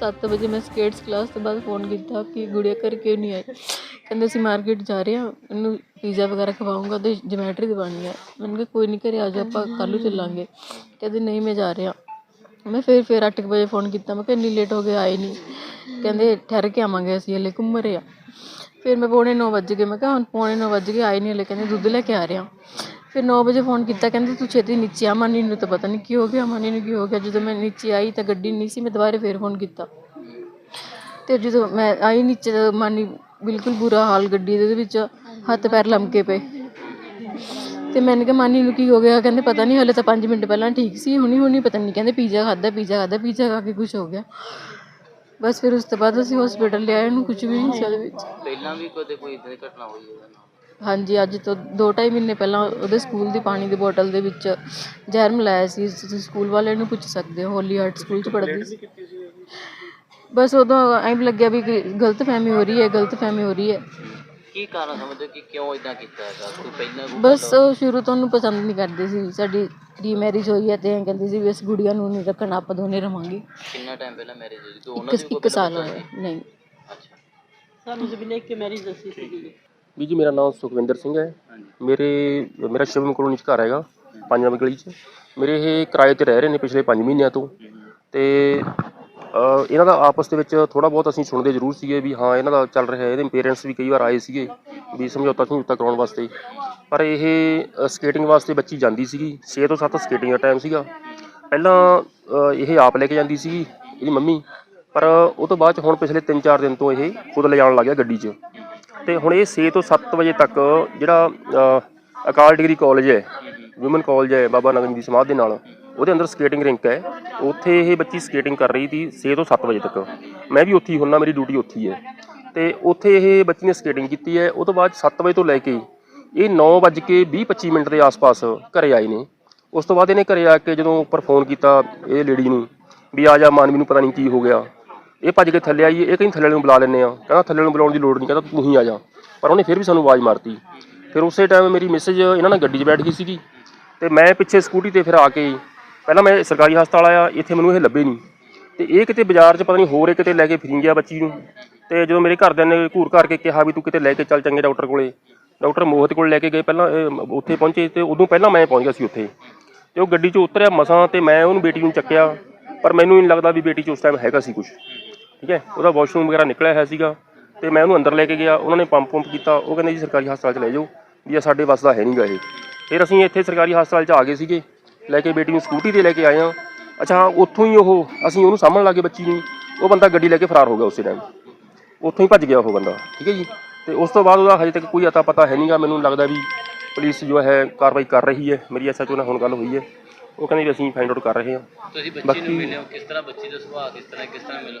ਸੱਤ ਵਜੇ ਮੈਂ ਸਕੇਟਸ ਕਲਾਸ ਤੋਂ ਬਾਅਦ ਫੋਨ ਕੀਤਾ ਕਿ ਗੁੜੀਆ ਘਰ ਕਿਉਂ ਨਹੀਂ ਆਈ? ਕਹਿੰਦੇ ਅਸੀਂ ਮਾਰਕੀਟ ਜਾ ਰਹੇ ਹਾਂ ਇਹਨੂੰ ਪੀਜ਼ਾ ਵਗੈਰਾ ਖਵਾਉਂਗਾ ਤੇ ਜਮੈਟਰੀ ਦਿਵਾਉਣੀ ਹੈ। ਮੈਨੂੰ ਕਿਹਾ, ਕੋਈ ਨਹੀਂ ਘਰੇ ਆ ਜਾ, ਆਪਾਂ ਕੱਲ੍ਹ ਨੂੰ ਚੱਲਾਂਗੇ। ਕਹਿੰਦੇ, ਨਹੀਂ, ਮੈਂ ਜਾ ਰਿਹਾ। ਮੈਂ ਫਿਰ ਫਿਰ ਅੱਠ ਕੁ ਵਜੇ ਫੋਨ ਕੀਤਾ, ਮੈਂ ਕਿਹਾ, ਇੰਨੀ ਲੇਟ ਹੋ ਗਏ, ਆਏ ਨਹੀਂ। ਕਹਿੰਦੇ, ਠਹਿਰ ਕੇ ਆਵਾਂਗੇ ਅਸੀਂ, ਹਲੇ ਘੁੰਮ ਰਹੇ ਆ ਫਿਰ ਮੈਂ ਪੌਣੇ 9 ਵਜੇ ਗਏ, ਮੈਂ ਕਿਹਾ, ਹੁਣ ਪੌਣੇ 9 ਵਜੇ ਗਏ, ਆਏ ਨਹੀਂ ਹਲੇ। ਕਹਿੰਦੇ, ਦੁੱਧ ਲੈ ਕੇ ਆ ਰਿਹਾ। ਫਿਰ 9 ਵਜੇ ਫੋਨ ਕੀਤਾ, ਕਹਿੰਦੇ ਤੂੰ ਛੇਤੀ ਨੀਚੇ ਆ, ਮਾਨੀ ਨੂੰ ਤਾਂ ਪਤਾ ਨਹੀਂ ਕੀ ਹੋ ਗਿਆ, ਮਾਨੀ ਨੂੰ ਕੀ ਹੋ ਗਿਆ, ਜਦੋਂ ਮੈਂ ਨੀਚੇ ਆਈ ਤਾਂ ਗੱਡੀ ਨਹੀਂ ਸੀ, ਮੈਂ ਦੁਬਾਰੇ ਫੇਰ ਫੋਨ ਕੀਤਾ। ਤੇ ਜਦੋਂ ਮੈਂ ਆਈ ਨੀਚੇ ਤਾਂ ਮਾਨੀ ਬਿਲਕੁਲ ਬੁਰਾ ਹਾਲ ਗੱਡੀ ਦੇ ਵਿੱਚ, ਹੱਥ ਪੈਰ ਲਮਕੇ ਪਏ। ਤੇ ਮੈਨੂੰ ਕਿਹਾ, ਮਾਨੀ ਨੂੰ ਕੀ ਹੋ ਗਿਆ, ਕਹਿੰਦੇ ਪਤਾ ਨਹੀਂ ਹਲੇ ਤਾਂ 5 ਮਿੰਟ ਪਹਿਲਾਂ ਠੀਕ ਸੀ, ਹੁਣੀ ਹੁਣੀ ਪਤਾ ਨਹੀਂ ਕਹਿੰਦੇ ਪੀਜ਼ਾ ਖਾਦਾ ਪੀਜ਼ਾ ਖਾਦਾ ਪੀਜ਼ਾ ਖਾ ਕੇ ਕੁਝ ਹੋ ਗਿਆ। ਬਸ ਫਿਰ ਉਸ ਤੋਂ ਬਾਅਦ ਅਸੀਂ ਹਸਪੀਟਲ ਲਿਆਏ, ਉਹਨੂੰ ਕੁਝ ਵੀ ਨਹੀਂ ਸੀ ਉਹਦੇ ਵਿੱਚ। ਪਹਿਲਾਂ ਵੀ ਕਦੇ ਕੋਈ ਇਦਾਂ ਦੀ ਘਟਨਾ ਹੋਈ ਹੈ ਹਾਂਜੀ ਅੱਜ ਤੋਂ 2.5 ਮਹੀਨੇ ਪਹਿਲਾਂ ਉਹਦੇ ਸਕੂਲ ਦੀ ਪਾਣੀ ਦੀ ਬੋਤਲ ਦੇ ਵਿੱਚ ਜ਼ਹਿਰ ਮਿਲਾਇਆ ਸੀ। ਤੁਸੀਂ ਸਕੂਲ ਵਾਲਿਆਂ ਨੂੰ ਪੁੱਛ ਸਕਦੇ ਹੋ ਹੋਲੀ ਹਾਰਟ ਸਕੂਲ 'ਚ ਪੜ੍ਹਦੀ ਸੀ। ਬਸ ਉਦੋਂ ਐਂ ਲੱਗਿਆ ਵੀ ਗਲਤ ਫਹਿਮੀ ਹੋ ਰਹੀ ਹੈ ਗਲਤ ਫਹਿਮੀ ਹੋ ਰਹੀ ਹੈ। ਕੀ ਕਾਰਨ ਸਮਝਦੇ ਹੋ ਕਿ ਕਿਉਂ ਇਦਾਂ ਕੀਤਾ ਹੈਗਾ? ਕੋਈ ਪਹਿਲਾਂ ਕੋਈ ਬਸ ਉਹ ਸ਼ੁਰੂ ਤੋਂ ਉਹਨੂੰ ਪਸੰਦ ਨਹੀਂ ਕਰਦੇ ਸੀ। ਸਾਡੀ ਰੀ ਮੈਰਿਜ ਹੋਈ ਹੈ ਤੇ ਐਂ ਕਹਿੰਦੇ ਸੀ ਵੀ ਇਸ ਗੁੜੀਆ ਨੂੰ ਨਹੀਂ ਰੱਖਣਾ ਆਪਾਂ ਦੋਨੇ ਰਵਾਂਗੇ। ਕਿੰਨਾ ਟਾਈਮ ਪਹਿਲਾਂ ਮੈਰਿਜ ਹੋਈ? ਤੇ ਉਹਨਾਂ ਇੱਕ ਦੀ ਕੋਈ ਇੱਕ ਸਾਲ ਹੋਇਆ ਨਹੀਂ। ਅੱਛਾ। ਸਾਨੂੰ ਜਬ ਲੈ ਕੇ ਮੈਰਿਜ ਦੱਸੀ ਸੀ ਵੀ ਜੀ ਮੇਰਾ ਨਾਮ ਸੁਖਵਿੰਦਰ ਸਿੰਘ ਹੈ। ਮੇਰੇ ਮੇਰਾ ਸ਼ਿਵਮ ਕਲੋਨੀ ਚ ਘਰ ਹੈਗਾ ਪੰਜ ਨੰਬਰ ਗਲੀ ਚ। ਮੇਰੇ ਇਹ ਕਿਰਾਏ ਤੇ ਰਹਿ ਰਹੇ ਨੇ ਪਿਛਲੇ 5 ਮਹੀਨਿਆਂ ਤੋਂ। ਤੇ ਅ, ਇਹਨਾਂ ਦਾ ਆਪਸ ਦੇ ਵਿੱਚ ਥੋੜਾ ਬਹੁਤ ਅਸੀਂ ਸੁਣਦੇ ਜ਼ਰੂਰ ਸੀਗੇ ਵੀ ਹਾਂ ਇਹਨਾਂ ਦਾ ਚੱਲ ਰਿਹਾ ਹੈ। ਇਹਦੇ ਪੇਰੈਂਟਸ ਵੀ ਕਈ ਵਾਰ ਆਏ ਸੀਗੇ ਵੀ ਸਮਝੌਤਾ ਸਮਝੌਤਾ ਕਰਾਉਣ ਵਾਸਤੇ। ਪਰ ਇਹ ਸਕੇਟਿੰਗ ਵਾਸਤੇ ਬੱਚੀ ਜਾਂਦੀ ਸੀਗੀ। 6 ਤੋਂ 7 ਸਕੇਟਿੰਗ ਦਾ ਟਾਈਮ ਸੀਗਾ। ਪਹਿਲਾਂ ਅ, ਇਹ ਆਪ ਲੈ ਕੇ ਜਾਂਦੀ ਸੀਗੀ ਇਹਦੀ ਮੰਮੀ। ਪਰ ਉਹ ਤੋਂ ਬਾਅਦ ਚ ਹੁਣ ਪਿਛਲੇ 3-4 ਦਿਨ ਤੋਂ ਇਹ ਖੁਦ ਲਿਜਾਣ ਲੱਗ ਗਿਆ ਗੱਡੀ 'ਚ। ਤੇ ਹੁਣ ਇਹ 6 ਤੋਂ 7 ਵਜੇ ਤੱਕ ਜਿਹੜਾ ਅ, ਅਕਾਲ ਡਿਗਰੀ ਕਾਲਜ ਹੈ ਔਮਨ ਕਾਲਜ ਹੈ ਬਾਬਾ ਨਗਨ ਦੀ ਸਮਾਧ ਦੇ ਨਾਲ ਉਹਦੇ ਅੰਦਰ ਸਕੇਟਿੰਗ ਰਿੰਕ ਹੈ। ਉੱਥੇ ਇਹ ਬੱਚੀ ਸਕੇਟਿੰਗ ਕਰ ਰਹੀ ਸੀ 6 ਤੋਂ 7 ਵਜੇ ਤੱਕ। ਮੈਂ ਵੀ ਉੱਥੇ ਹੀ ਹੁੰਨਾ ਮੇਰੀ ਡਿਊਟੀ ਉੱਥੇ ਹੀ ਹੈ। ਤੇ ਉੱਥੇ ਇਹ ਬੱਚੀ ਨੇ ਸਕੇਟਿੰਗ ਕੀਤੀ ਹੈ। ਉਹ ਤੋਂ ਬਾਅਦ 7 ਵਜੇ ਤੋਂ ਲੈ ਕੇ ਇਹ 9 ਵੱਜ ਕੇ 20-25 ਮਿੰਟ ਦੇ ਆਸ-ਪਾਸ ਘਰੇ ਆਏ ਨੇ। ਉਸ ਤੋਂ ਬਾਅਦ ਇਹਨੇ ਘਰੇ ਆ ਕੇ ਜਦੋਂ ਉੱਪਰ ਫੋਨ ਕੀਤਾ ਇਹ ਲੇਡੀ ਨੂੰ ਵੀ ਆ ਜਾ ਮਾਨਵੀ ਨੂੰ ਪਤਾ ਨਹੀਂ ਕੀ ਹੋ ਗਿਆ। ਇਹ ਭੱਜ ਕੇ ਥੱਲੇ ਆਈ ਇਹ ਕਹਿੰਦੀ ਥੱਲੇ ਨੂੰ ਬੁਲਾ ਲੈਂਦੇ ਆ ਕਹਿੰਦਾ ਥੱਲੇ ਨੂੰ ਬੁਲਾਉਣ ਦੀ ਲੋੜ ਨਹੀਂ, ਕਹਿੰਦਾ ਤੂੰ ਹੀ ਆ ਜਾ। ਪਰ ਉਹਨੇ ਫਿਰ ਵੀ ਸਾਨੂੰ ਆਵਾਜ਼ ਮਾਰਤੀ। ਫਿਰ ਉਸੇ ਟਾਈਮ ਮੇਰੀ ਮੈਸੇਜ ਇਹਨਾਂ ਨਾਲ ਗੱਡੀ 'ਚ ਬੈਠ ਗਈ ਸੀਗੀ। ਤੇ ਮੈਂ ਪਿੱਛੇ ਸਕੂਟੀ ਤੇ ਫਿਰ ਆ ਕੇ ਪਹਿਲਾਂ ਮੈਂ ਸਰਕਾਰੀ ਹਸਪਤਾਲ ਆਇਆ, ਇੱਥੇ ਮੈਨੂੰ ਇਹ ਲੱਭੇ ਨਹੀਂ। ਤੇ ਇਹ ਕਿਤੇ ਬਾਜ਼ਾਰ 'ਚ ਪਤਾ ਨਹੀਂ ਹੋਰ ਇਹ ਕਿਤੇ ਲੈ ਕੇ ਫਿਰੀ ਗਿਆ ਬੱਚੀ ਨੂੰ। ਤੇ ਜਦੋਂ ਮੇਰੇ ਘਰਦਿਆਂ ਨੇ ਘੂਰ ਕਰਕੇ ਕਿਹਾ ਵੀ ਤੂੰ ਕਿਤੇ ਲੈ ਕੇ ਚੱਲ ਚੰਗੇ ਡਾਕਟਰ ਕੋਲੇ। ਡਾਕਟਰ ਮੋਹਿਤ ਕੋਲ ਲੈ ਕੇ ਗਏ ਪਹਿਲਾਂ, ਇਹ ਉੱਥੇ ਪਹੁੰਚੇ ਤੇ ਉਦੋਂ ਪਹਿਲਾਂ ਮੈਂ ਪਹੁੰਚ ਗਿਆ ਸੀ ਉੱਥੇ। ਤੇ ਉਹ ਗੱਡੀ 'ਚ ਉਤਰਿਆ ਮਸਾਂ ਤੇ ਮੈਂ ਉਹਨੂੰ ਬੇਟੀ ਨੂੰ ਚੱਕਿਆ। ਪਰ ਮੈਨੂੰ ਨਹੀਂ ਲੱਗਦਾ ਵੀ ਬੇਟੀ 'ਚ ਉਸ ਟਾਈਮ ਹੈਗਾ ਸੀ ਕੁਝ ਠੀਕ ਹੈ? ਉਹਦਾ ਵਾਸ਼ਰੂਮ ਵਗੈਰਾ ਨਿਕਲਿਆ ਹੋਇਆ ਸੀਗਾ ਤੇ ਮੈਂ ਉਹਨੂੰ ਅੰਦਰ ਲੈ ਕੇ ਗਿਆ। ਉਹਨਾਂ ਨੇ ਪੰਪ ਪੰਪ ਕੀਤਾ। ਉਹ ਕਹਿੰਦੇ ਜੀ ਸਰਕਾਰੀ ਹਸਪਤਾਲ 'ਚ ਲੈ ਜਾਓ। ਵੀ ਇਹ ਸਾਡੇ ਵੱਸ ਦਾ ਹੈ ਨਹੀਂਗਾ ਇਹ। ਫਿਰ ਅਸੀਂ ਇੱਥੇ ਸਰਕਾਰੀ ਹਸਪਤਾਲ 'ਚ ਆ ਗਏ ਸੀਗੇ। ਲੈ ਕੇ ਬੇਟੀ ਨੂੰ ਸਕੂਟੀ ਤੇ ਲੈ ਕੇ ਆਏ ਆ ਅੱਛਾ ਉੱਥੋਂ ਹੀ ਉਹ, ਅਸੀਂ ਉਹਨੂੰ ਸਾਹਮਣ ਲਾ ਕੇ ਬੱਚੀ ਨੂੰ। ਉਹ ਬੰਦਾ ਗੱਡੀ ਲੈ ਕੇ ਫਰਾਰ ਹੋ ਗਿਆ ਉਸੇ ਟਾਈਮ ਉੱਥੋਂ ਹੀ ਭੱਜ ਗਿਆ ਉਹ ਬੰਦਾ। ਠੀਕ ਹੈ ਜੀ? ਤੇ ਉਸ ਤੋਂ ਬਾਅਦ ਉਹਦਾ ਹਜੇ ਤੱਕ ਕੋਈ ਅਤਾ ਪਤਾ ਹੈ ਨਹੀਂਗਾ। ਮੈਨੂੰ ਲੱਗਦਾ ਵੀ ਪੁਲਿਸ ਜੋ ਹੈ ਕਾਰਵਾਈ ਕਰ ਰਹੀ ਹੈ। ਮੇਰੀ ਐਸਐਚਓ ਨਾਲ ਹੁਣ ਗੱਲ ਹੋਈ ਹੈ। ਉਹ ਕਹਿੰਦੇ ਵੀ ਅਸੀਂ ਫਾਈਂਡ ਆਊਟ ਕਰ ਰਹੇ ਹਾਂ। ਤੁਸੀਂ ਬੱਚੀ ਬਾਕੀ- ਨੂੰ ਮਿਲੇ ਹੋ ਕਿਸ ਤਰ੍ਹਾਂ ਬੱਚੀ ਦਾ ਸੁਭਾਅ ਕਿਸ ਤਰ੍ਹਾਂ ਕਿਸ ਤਰ੍ਹਾਂ ਮਿਲ?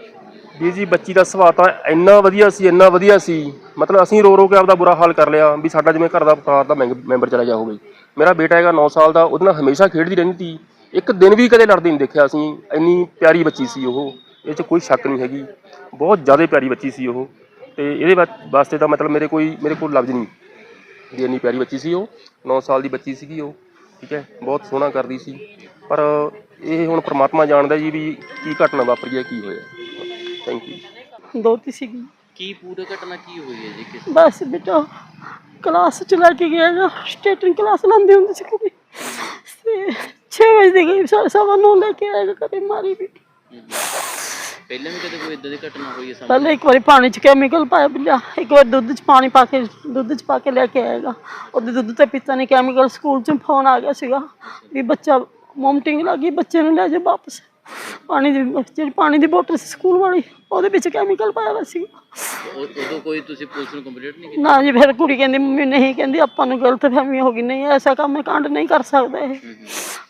ਵੀ ਜੀ ਬੱਚੀ ਦਾ ਸੁਭਾਅ ਤਾਂ ਇੰਨਾ ਵਧੀਆ ਸੀ ਇੰਨਾ ਵਧੀਆ ਸੀ। ਮਤਲਬ ਅਸੀਂ ਰੋ ਰੋ ਕੇ ਆਪਦਾ ਬੁਰਾ ਹਾਲ ਕਰ ਲਿਆ ਵੀ ਸਾਡਾ ਜਿਵੇਂ ਘਰ ਦਾ ਪਰਿਵਾਰ ਦਾ ਮੈਂਬ- ਮੈਂਬਰ ਚਲਾ ਗਿਆ ਹੋਵੇ। ਮੇਰਾ ਬੇਟਾ ਹੈਗਾ 9 ਸਾਲ ਦਾ ਉਹਦੇ ਨਾਲ ਹਮੇਸ਼ਾ ਖੇਡਦੀ ਰਹਿੰਦੀ ਸੀ। ਇੱਕ ਦਿਨ ਵੀ ਕਦੇ ਲੜਦੀ ਨਹੀਂ ਦੇਖਿਆ ਅਸੀਂ। ਇੰਨੀ ਪਿਆਰੀ ਬੱਚੀ ਸੀ ਉਹ। ਇਹ 'ਚ ਕੋਈ ਸ਼ੱਕ ਨਹੀਂ ਹੈਗੀ। ਬਹੁਤ ਜ਼ਿਆਦਾ ਪਿਆਰੀ ਬੱਚੀ ਸੀ ਉਹ। ਤੇ ਇਹਦੇ ਵਾ- ਵਾਸਤੇ ਤਾਂ ਮਤਲਬ ਮੇਰੇ ਕੋਈ ਮੇਰੇ ਕੋਲ ਲਫ਼ਜ਼ ਨਹੀਂ। ਵੀ ਇੰਨੀ ਪਿਆਰੀ ਬੱਚੀ ਸੀ ਉਹ। 9 ਸਾਲ ਦੀ ਬੱਚੀ ਸੀਗੀ ਉਹ। ਠੀਕ ਹੈ ਬਹੁਤ ਸੋਹਣਾ ਕਰਦੀ ਸੀ। ਪਰ ਇਹ ਹੁਣ ਪ੍ਰਮਾਤਮਾ ਜਾਣਦਾ ਜੀ ਵੀ ਕੀ ਘਟਨਾ ਵਾਪਰੀ ਹੈ ਕੀ ਹੋਇਆ। ਥੈਂਕ ਯੂ ਦੋਤੀ ਸੀਗੀ। ਕੀ ਪੂਰੀ ਘਟਨਾ ਕੀ ਹੋਈ ਹੈ ਜੀ ਕਿਸ ਬਸ ਬੇਟਾ ਕਲਾਸ ਚ ਲੈ ਕੇ ਗਿਆ ਨਾ ਸਟੇਟਿੰਗ ਕਲਾਸ ਲਾਉਂਦੀ ਹੁੰਦੀ ਸੀ ਕੁੜੀ। ਤੇ 6 ਵਜੇ ਦੀ ਗਈ ਸਵਾ ਨੂੰ ਲੈ ਕੇ ਆਏਗਾ ਕਦੇ ਮਾਰੀ ਵੀ ਪਹਿਲਾਂ ਵੀ ਕਦੇ ਕੋਈ ਇਦਾਂ ਦੀ ਘਟਨਾ ਹੋਈ ਹੈ ਸਾਹਮਣੇ ਪਹਿਲੇ ਇੱਕ ਵਾਰੀ ਪਾਣੀ ਚ ਕੈਮੀਕਲ ਪਾਇਆ ਬਿਲਿਆ ਇੱਕ ਵਾਰ ਦੁੱਧ ਚ ਪਾਣੀ ਪਾ ਕੇ ਦੁੱਧ ਚ ਪਾ ਕੇ ਲੈ ਕੇ ਆਏਗਾ। ਉਹਦੇ ਦੁੱਧ ਤੇ ਪਿੱਤਾ ਨੇ ਕੈਮੀਕਲ ਸਕੂਲ ਚ ਫੋਨ ਆ ਗਿਆ ਸੀਗਾ ਵੀ ਬੱਚਾ ਮੋਮਟਿੰਗ ਲੱਗੀ ਬੱਚੇ ਨੂੰ ਲੈ ਜਾ ਵਾਪਸ। ਪਾਣੀ ਦੀ ਜਿਹੜੀ ਪਾਣੀ ਦੀ ਬੋਤਲ ਸੀ ਸਕੂਲ ਵਾਲੀ ਉਹਦੇ ਵਿੱਚ ਕੈਮੀਕਲ ਪਾਇਆ ਹੋਇਆ ਸੀ ਉਹ- ਉਦੋਂ ਕੋਈ ਤੁਸੀਂ ਪੁਲਿਸ ਨੂੰ ਕੰਪਲੀਟ ਨਹੀਂ ਕੀਤੀ? ਨਾ ਜੀ ਫਿਰ ਕੁੜੀ ਕਹਿੰਦੀ ਮੰਮੀ ਨਹੀਂ ਕਹਿੰਦੀ ਆਪਾਂ ਨੂੰ ਗਲਤ ਫਹਿਮੀ ਹੋ ਗਈ। ਨਹੀਂ ਐਸਾ ਕੰਮ ਮੈਂ ਕਾਂਡ ਨਹੀਂ ਕਰ ਸਕਦਾ ਇਹ।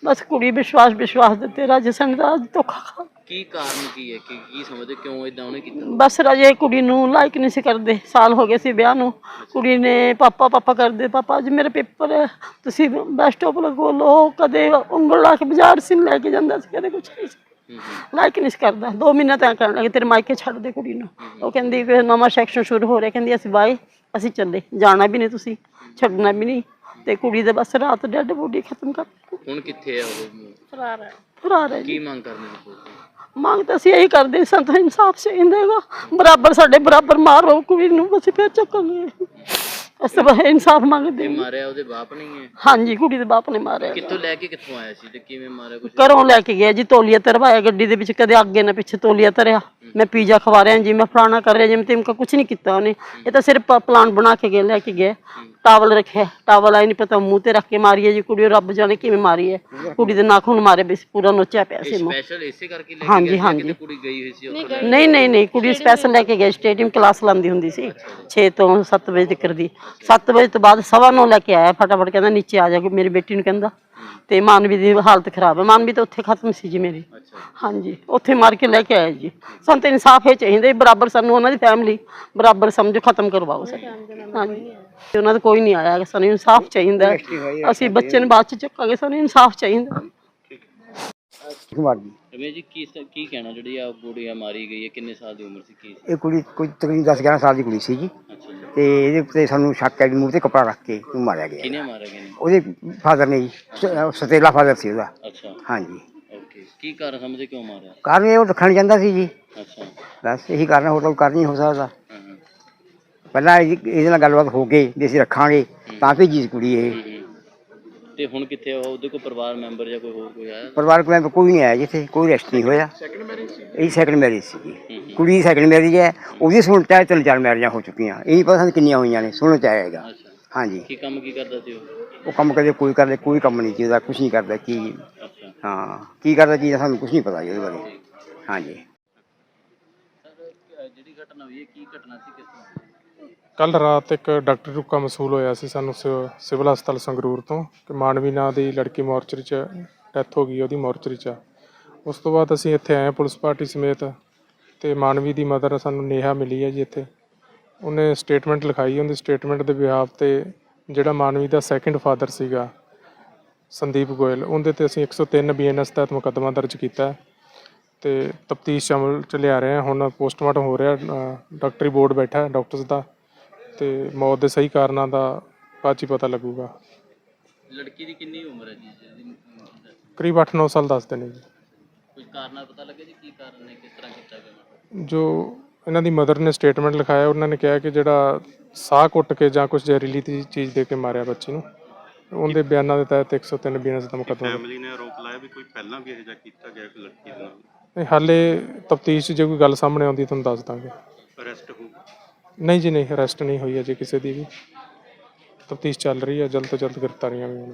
ਬਸ ਕੁੜੀ ਵਿਸ਼ਵਾਸ ਵਿਸ਼ਵਾਸ ਦਿੱਤੇ ਰਾਜੇ ਸਿੰਘ ਦਾ ਧੋਖਾ ਖਾ। ਕੀ ਕਾਰਨ ਕੀ ਹੈ? ਕਿ ਕੀ ਸਮਝਦੇ? ਕਿਉਂ ਇਦਾਂ ਉਹਨੇ ਕੀਤਾ? ਬਸ ਰਾਜੇ ਕੁੜੀ ਨੂੰ ਲਾਇਕ ਨਹੀਂ ਸੀ ਕਰਦੇ। ਸਾਲ ਹੋ ਗਏ ਸੀ ਵਿਆਹ ਨੂੰ। ਕੁੜੀ ਨੇ ਪਾਪਾ ਪਾਪਾ ਕਰਦੇ। ਪਾਪਾ ਅੱਜ ਮੇਰੇ ਪੇਪਰ ਹੈ ਤੁਸੀਂ ਬੱਸ ਸਟਾਪ ਲਗੋ ਲੋ ਕਦੇ ਉਂਗਲ ਲਾ ਕੇ ਬਾਜ਼ਾਰ ਸੀ ਲੈ ਕੇ ਜਾਂਦਾ ਸੀ ਕਦੇ ਕੁਛ ਨਹੀਂ ਸੀ। ਲਾਇਕ ਨਹੀਂ ਸੀ ਕਰਦਾ। 2 ਮਹੀਨੇ ਤਾਂ ਕਰਨ ਲੱਗੇ ਤੇਰੇ ਮਾਇਕੇ ਛੱਡ ਦੇ ਕੁੜੀ ਨੂੰ। ਉਹ ਕਹਿੰਦੀ ਕਿ ਨਵਾਂ ਸੈਕਸ਼ਨ ਸ਼ੁਰੂ ਹੋ ਰਿਹਾ। ਕਹਿੰਦੀ ਅਸੀਂ ਬਾਏ ਅਸੀਂ ਚੱਲੇ। ਜਾਣਾ ਵੀ ਨਹੀਂ ਤੁਸੀਂ ਛੱਡਣਾ ਵੀ ਨਹੀਂ। ਤੇ ਕੁੜੀ ਦੇ ਬਸ ਰਾਤ ਡੈਡ ਬੋਡੀ ਖਤਮ ਕਰ। ਹੁਣ ਕਿੱਥੇ ਆ ਉਹ ਫਰਾਰ ਹੈ। ਫਰਾਰ ਹੈ ਜੀ। ਕੀ ਮੰਗ ਕਰਨੀ ਹੈ ਤੁਸੀਂ ਮੰਗ ਤਾਂ ਅਸੀਂ ਇਹੀ ਕਰਦੇ ਸਾਂ ਤਾਂ ਇਨਸਾਫ ਚਾਹੀਦਾਗਾ। ਬਰਾਬਰ ਸਾਡੇ ਬਰਾਬਰ ਮਾਰੋ ਕੁੜੀ ਨੂੰ ਅਸੀਂ ਫਿਰ ਚੱਕਾਂਗੇ। ਅਸੀਂ ਬਸ ਇਨਸਾਫ ਮੰਗਦੇ ਇਹ ਹਾਂ। ਮਾਰਿਆ ਉਹਦੇ ਬਾਪ ਨਹੀਂ ਹੈ ਹਾਂਜੀ ਕੁੜੀ ਦੇ ਬਾਪ ਨੇ ਮਾਰਿਆ। ਕਿੱਥੋਂ ਲੈ ਕੇ ਕਿੱਥੋਂ ਆਇਆ ਸੀ ਤੇ ਕਿਵੇਂ ਮਾਰਿਆ ਕੁਝ ਘਰੋਂ ਲੈ ਕੇ ਗਿਆ ਜੀ ਤੋਲੀਆ ਤਰਵਾਇਆ ਗੱਡੀ ਦੇ ਵਿੱਚ ਕਦੇ ਅੱਗੇ ਨਾ ਪਿੱਛੇ ਤੋਲੀਆ ਤਰਿਆ। ਮੈਂ ਪੀਜ਼ਾ ਖਵਾ ਰਿਹਾ ਜੀ ਮੈਂ ਫਲਾਣਾ ਕਰ ਰਿਹਾ ਜੀ ਮੈਂ ਤਿਮਕਾ ਕੁਝ ਨਹੀਂ ਕੀਤਾ ਉਹਨੇ। ਇਹ ਤਾਂ ਸਿਰਫ ਪਲਾਨ ਬਣਾ ਕੇ ਗਏ ਲੈ ਕੇ ਗਏ। ਟਾਵਲ ਰੱਖਿਆ ਟਾਵਲ ਆਈ ਨਹੀਂ ਪਤਾ ਮੂੰਹ ਤੇ ਰੱਖ ਕੇ ਮਾਰੀ ਹੈ ਜੀ ਕੁੜੀ ਉਹ ਰੱਬ ਜਾਣੇ ਕਿਵੇਂ ਮਾਰੀ ਹੈ ਕੁੜੀ ਦੇ ਨਾਖੂਨ ਮਾਰੇ ਵੀ ਪੂਰਾ ਨੋਚਿਆ ਪਿਆ ਸੀ ਮੂੰਹ। ਸਪੈਸ਼ਲ ਇਸੇ ਕਰਕੇ ਲੈ ਕੇ ਹਾਂਜੀ, ਹਾਂਜੀ। ਕੁੜੀ ਗਈ ਹੋਈ ਸੀ ਉੱਥੇ ਨਹੀਂ ਨਹੀਂ ਨਹੀਂ। ਕੁੜੀ ਸਪੈਸ਼ਲ ਲੈ ਕੇ ਗਏ ਸਟੇਡੀਅਮ ਕਲਾਸ ਲਾਉਂਦੀ ਹੁੰਦੀ ਸੀ। 6 ਤੋਂ 7 ਵਜੇ ਤੱਕ ਦੀ। 7 ਵਜੇ ਤੋਂ ਬਾਅਦ ਸਵਾ ਨੌ ਲੈ ਕੇ ਆਇਆ ਫਟਾਫਟ ਕਹਿੰਦਾ ਨੀਚੇ ਆ ਜਾ ਕੇ ਮੇਰੀ ਬੇਟੀ ਨੂੰ ਕਹਿੰਦਾ। ਤੇ ਮਾਨਵੀ ਦੀ ਹਾਲਤ ਖਰਾਬ ਹੈ। ਮਾਨਵੀ ਤਾਂ ਉੱਥੇ ਖਤਮ ਸੀ ਜੀ ਮੇਰੀ। ਹਾਂਜੀ ਉੱਥੇ ਮਾਰ ਕੇ ਲੈ ਕੇ ਆਇਆ ਜੀ। ਸਾਨੂੰ ਤਾਂ ਇਨਸਾਫ ਇਹ ਚਾਹੀਦਾ ਬਰਾਬਰ ਸਾਨੂੰ ਉਹਨਾਂ ਦੀ ਫੈਮਿਲੀ ਬਰਾਬਰ ਸਮਝੋ ਖਤਮ ਕਰਵਾਓ ਸਰ ਹਾਂਜੀ। ਤੇ ਉਹਨਾਂ ਦਾ ਕੋਈ ਨਹੀਂ ਆਇਆ ਸਾਨੂੰ ਇਨਸਾਫ ਚਾਹੀਦਾ। ਅਸੀਂ ਬੱਚੇ ਨੂੰ ਬਾਅਦ ਚ ਚੱਕਾਂਗੇ ਸਾਨੂੰ ਇਨਸਾਫ ਚਾਹੀਦਾ। ਕੁਮਾਰ ਜੀ ਰਮੇਸ਼ ਜੀ ਕੀ ਕੀ ਕਹਿਣਾ? ਜਿਹੜੀ ਆ ਗੁੜੀਆ ਮਾਰੀ ਗਈ ਹੈ ਕਿੰਨੇ ਸਾਲ ਦੀ ਉਮਰ ਸੀ ਕੀ ਸੀ? ਇਹ ਕੁੜੀ ਕੋਈ ਤਕਰੀਬਨ 10 11 ਸਾਲ ਦੀ ਕੁੜੀ ਸੀ ਜੀ। ਅੱਛਾ ਜੀ। ਤੇ ਇਹਦੇ ਉੱਤੇ ਸਾਨੂੰ ਸ਼ੱਕ ਹੈ ਕਿ ਮੂੰਹ ਤੇ ਕੱਪੜਾ ਰੱਖ ਕੇ ਉਹਨੂੰ ਮਾਰਿਆ ਗਿਆ। ਕਿਹਨੇ ਮਾਰਿਆ ਗਿਆ ਉਹਦੇ ਫਾਦਰ ਨੇ ਜੀ ਸ- ਸਤੇਲਾ ਫਾਦਰ ਸੀ ਉਹਦਾ। ਅੱਛਾ। ਹਾਂਜੀ। ਓਕੇ। ਕੀ ਕਾਰਨ ਸਮਝਦੇ ਕਿਉਂ ਮਾਰਿਆ? ਕਾਰਨ ਇਹ ਉਹ ਰੱਖਣ ਜਾਂਦਾ ਸੀ ਜੀ। ਅੱਛਾ। ਬਸ ਇਹੀ ਕਾਰਨ ਹੋਰ ਕੋਈ ਕਾਰਨ ਨਹੀਂ ਹੋ ਸਕਦਾ। ਹਾਂ ਹਾਂ। ਪਹਿਲਾਂ ਇਹ- ਇਹਦੇ ਨਾਲ ਗੱਲਬਾਤ ਹੋ ਗਈ ਵੀ ਅਸੀਂ ਰੱਖਾਂਗੇ ਤਾਂ ਭੇਜੀ ਸੀ ਕੁੜੀ ਇਹ। ਤੇ ਹੁਣ ਕਿੱਥੇ ਆ? ਉਹ? ਉਹਦੇ ਕੋਈ ਪਰਿਵਾਰ ਮੈਂਬਰ ਜਾਂ ਕੋਈ ਹੋਰ ਕੋਈ ਆਇਆ? ਪਰਿਵਾਰਕ ਮੈਂਬਰ ਕੋਈ ਨਹੀਂ ਆਇਆ ਜਿੱਥੇ ਕੋਈ ਰੈਸਟ ਨਹੀਂ ਹੋਇਆ। ਸੈਕੰਡ ਮੈਰਿਜ ਸੀ? ਇਹ ਸੈਕੰਡ ਮੈਰਿਜ ਸੀ ਹੂੰ, ਹੂੰ। ਕੁੜੀ ਸੈਕੰਡ ਮੈਰਿਜ ਹੈ ਉਹਦੀ ਸੁਣ ਚਾਹੇ ਤਿੰਨ ਚਾਰ ਮੈਰਿਜਾਂ ਹੋ ਚੁੱਕੀਆਂ। ਇਹ ਨਹੀਂ ਪਤਾ ਸਾਨੂੰ ਕਿੰਨੀਆਂ ਹੋਈਆਂ ਨੇ ਸੁਣਨ ਚ ਆਏਗਾ ਅੱਛਾ। ਹਾਂਜੀ। ਕੀ ਕੰਮ ਕੀ ਕਰਦਾ ਸੀ ਉਹ? ਉਹ ਕੰਮ ਕਦੇ ਕੋਈ ਕਰਦੇ ਕੋਈ ਕੰਮ ਨਹੀਂ ਜਿਹਦਾ ਕੁਝ ਨਹੀਂ ਕਰਦਾ ਕੀ ਅੱਛਾ। ਹਾਂ ਕੀ ਕਰਦਾ ਕੀ ਸਾਨੂੰ ਕੁਝ ਨਹੀਂ ਪਤਾ ਜੀ ਉਹਦੇ ਬਾਰੇ। ਹਾਂਜੀ। ਸਰ ਜਿਹੜੀ ਘਟਨਾ ਹੋਈ ਹੈ ਕੀ ਘਟਨਾ ਸੀ ਕਿਸ ਤਰ੍ਹਾਂ? ਕੱਲ ਰਾਤ ਇੱਕ ਡਾਕਟਰ ਰੁਕਾ ਮਸੂਲ ਹੋਇਆ ਸੀ ਸਾਨੂੰ ਸਿਵ- ਸਿਵਲ ਹਸਪਤਾਲ ਸੰਗਰੂਰ ਤੋਂ ਕਿ ਮਾਨਵੀ ਨਾਂ ਦੀ ਲੜਕੀ ਮੋਰਚਰੀ 'ਚ ਡੈਥ ਹੋ ਗਈ ਉਹਦੀ ਮੋਰਚਰੀ 'ਚ। ਉਸ ਤੋਂ ਬਾਅਦ ਅਸੀਂ ਇੱਥੇ ਆਏ ਪੁਲਿਸ ਪਾਰਟੀ ਸਮੇਤ ਤੇ ਮਾਨਵੀ ਦੀ ਮਦਰ ਸਾਨੂੰ ਨੇਹਾ ਮਿਲੀ ਹੈ ਜੀ ਇੱਥੇ। ਉਹਨੇ ਸਟੇਟਮੈਂਟ ਲਿਖਾਈ ਉਹਦੀ ਸਟੇਟਮੈਂਟ ਦੇ ਬਿਹਾਫ ਤੇ ਜਿਹੜਾ ਮਾਨਵੀ ਦਾ ਸੈਕੰਡ ਫਾਦਰ ਸੀਗਾ ਸੰਦੀਪ ਗੋਇਲ ਉਹਦੇ ਤੇ ਅਸੀਂ 103 ਬੀਐਨਐਸ ਤਹਿਤ ਮੁਕੱਦਮਾ ਦਰਜ ਕੀਤਾ ਹੈ ਤੇ ਤਫਤੀਸ਼ ਅਮਲ ਚ ਲਿਆ ਰਹੇ ਹਾਂ। ਹੁਣ ਪੋਸਟਮਾਰਟਮ ਹੋ ਰਿਹਾ ਅ, ਡਾਕਟਰੀ ਬੋਰਡ ਬੈਠਾ ਡਾਕਟਰਸ ਦਾ। ਤੇ ਮੌਤ ਦੇ ਸਹੀ ਕਾਰਨਾਂ ਦਾ ਬਾਅਦ 'ਚ ਹੀ ਪਤਾ ਲੱਗੂਗਾ। ਲੜਕੀ ਦੀ ਕਿੰਨੀ ਉਮਰ ਹੈ ਜੀ ਜਿਹਦੀ? ਕਰੀਬ 8-9 ਸਾਲ ਦੱਸਦੇ ਨੇ ਜੀ। ਕੁਝ ਕਾਰਨ ਪਤਾ ਲੱਗਿਆ ਜੀ ਕੀ ਕਾਰਨ ਨੇ ਕਿਸ ਤਰ੍ਹਾਂ ਕੀਤਾ ਗਿਆ? ਜੋ ਇਹਨਾਂ ਦੀ ਮਦਰ ਨੇ ਸਟੇਟਮੈਂਟ ਲਿਖਾਇਆ ਉਹਨਾਂ ਨੇ ਕਿਹਾ ਕਿ ਜਿਹੜਾ ਸਾਹ ਘੁੱਟ ਕੇ ਜਾਂ ਕੁਝ ਜ਼ਹਿਰੀਲੀ ਤੀ- ਚੀਜ਼ ਦੇ ਕੇ ਮਾਰਿਆ ਬੱਚੀ ਨੂੰ। ਉਹਦੇ ਬਿਆਨਾਂ ਦੇ ਤਹਿਤ 103 ਬੀਐਨਐਸ ਦਾ ਮੁਕੱਦਮਾ ਫੈਮਿਲੀ ਨੇ ਆਰੋਪ ਲਾਇਆ ਵੀ ਕੋਈ ਪਹਿਲਾਂ ਵੀ ਇਹੋ ਜਿਹਾ ਕੀਤਾ ਗਿਆ ਕੋਈ ਲੜਕੀ ਦੇ ਨਾਲ? ਨਹੀਂ ਹਾਲੇ ਤਫਤੀਸ਼ ਜੇ ਕੋਈ ਗੱਲ ਸਾਹਮਣੇ ਆਉਂਦੀ ਤੁਹਾਨੂੰ ਦੱਸ ਦਾਂਗੇ। ਅਰੈਸਟ ਹੋ ਨਹੀਂ ਜੀ, ਨਹੀਂ ਅਰੈਸਟ ਨਹੀਂ ਹੋਈ ਅਜੇ ਕਿਸੇ ਦੀ ਵੀ। ਤਫਤੀਸ਼ ਚੱਲ ਰਹੀ ਹੈ, ਜਲਦ ਤੋਂ ਜਲਦ ਗ੍ਰਿਫਤਾਰੀਆਂ ਵੀ ਹੋਣ